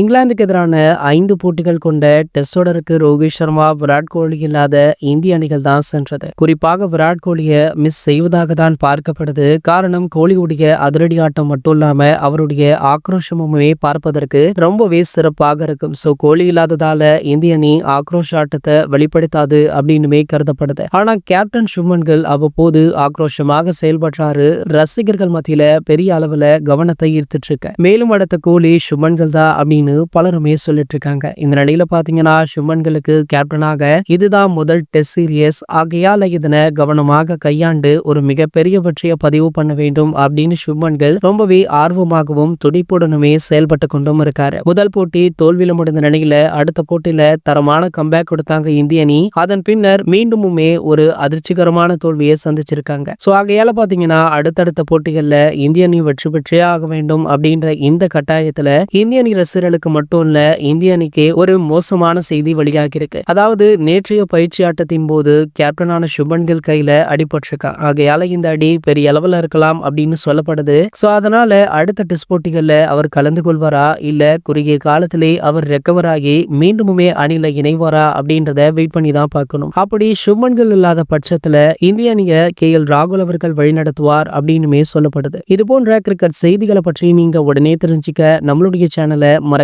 இங்கிலாந்துக்கு எதிரான ஐந்து போட்டிகள் கொண்ட டெஸ்ட் தொடருக்கு ரோஹித் சர்மா விராட் கோலி இல்லாத இந்திய அணிகள் தான் சென்றது. குறிப்பாக விராட் கோலியை மிஸ் செய்வதாக தான் பார்க்கப்படுது. காரணம் கோலியுடைய அதிரடி ஆட்டம் மட்டும் இல்லாம அவருடைய ஆக்ரோஷமுமே பார்ப்பதற்கு ரொம்பவே சிறப்பாக இருக்கும். ஸோ கோலி இல்லாததால இந்திய அணி ஆக்ரோஷ ஆட்டத்தை வெளிப்படுத்தாது அப்படின்னுமே கருதப்படுது. ஆனா கேப்டன் சுமன்கள் அவ்வப்போது ஆக்ரோஷமாக செயல்படுறாரு. ரசிகர்கள் மத்தியில பெரிய அளவுல கவனத்தை ஈர்த்துட்டு இருக்க. மேலும் அடுத்த கோலி சுமன்கள் தான் அப்படின்னு அப்படின்னு பலருமே சொல்லிட்டு இருக்காங்க இந்த நிலையில பாத்தீங்கன்னா சுமன்களுக்கு கேப்டனாக இதுதான் முதல் டெஸ்ட் சீரியஸ் ஆகையால இதனை கவனமாக கையாண்டு ஒரு மிகப்பெரிய பற்றிய பதிவு பண்ண வேண்டும் அப்படின்னு சுமன்கள் ரொம்பவே ஆர்வமாகவும் துடிப்புடனுமே செயல்பட்டு கொண்டும் இருக்காரு. முதல் போட்டி தோல்வியில முடிந்த நிலையில அடுத்த போட்டியில தரமான கம்பேக் கொடுத்தாங்க இந்திய அணி. அதன் பின்னர் மீண்டுமுமே ஒரு அதிர்ச்சிகரமான தோல்வியை சந்திச்சிருக்காங்க. சோ ஆகையால பாத்தீங்கன்னா அடுத்தடுத்த போட்டிகள்ல இந்திய அணி வெற்றி பெற்றே ஆக வேண்டும் அப்படின்ற இந்த கட்டாயத்துல இந்திய அணி ரசிகர்கள் வீரர்களுக்கு மட்டும் இல்ல இந்திய அணிக்கு ஒரு மோசமான செய்தி வெளியாகி இருக்கு அதாவது நேற்றைய பயிற்சி ஆட்டத்தின் போது கேப்டனான சுபன்கில் கையில அடிபட்டிருக்கான். ஆகையால இந்த அடி பெரிய அளவுல இருக்கலாம் அப்படின்னு சொல்லப்படுது. சோ அதனால அடுத்த டெஸ்ட் போட்டிகள்ல அவர் கலந்து கொள்வாரா? இல்ல குறுகிய காலத்திலே அவர் ரெக்கவர் ஆகி மீண்டுமுமே அணில இணைவாரா? அப்படின்றத வெயிட் பண்ணி தான் பார்க்கணும். அப்படி சுமன்கள் இல்லாத பட்சத்துல இந்திய அணியை கே. எல். ராகுல் அவர்கள் வழிநடத்துவார் அப்படின்னுமே சொல்லப்படுது. இது போன்ற கிரிக்கெட் செய்திகளை பற்றி நீங்க உடனே தெரிஞ்சுக்க நம்மளுடைய சேனலை மறக்க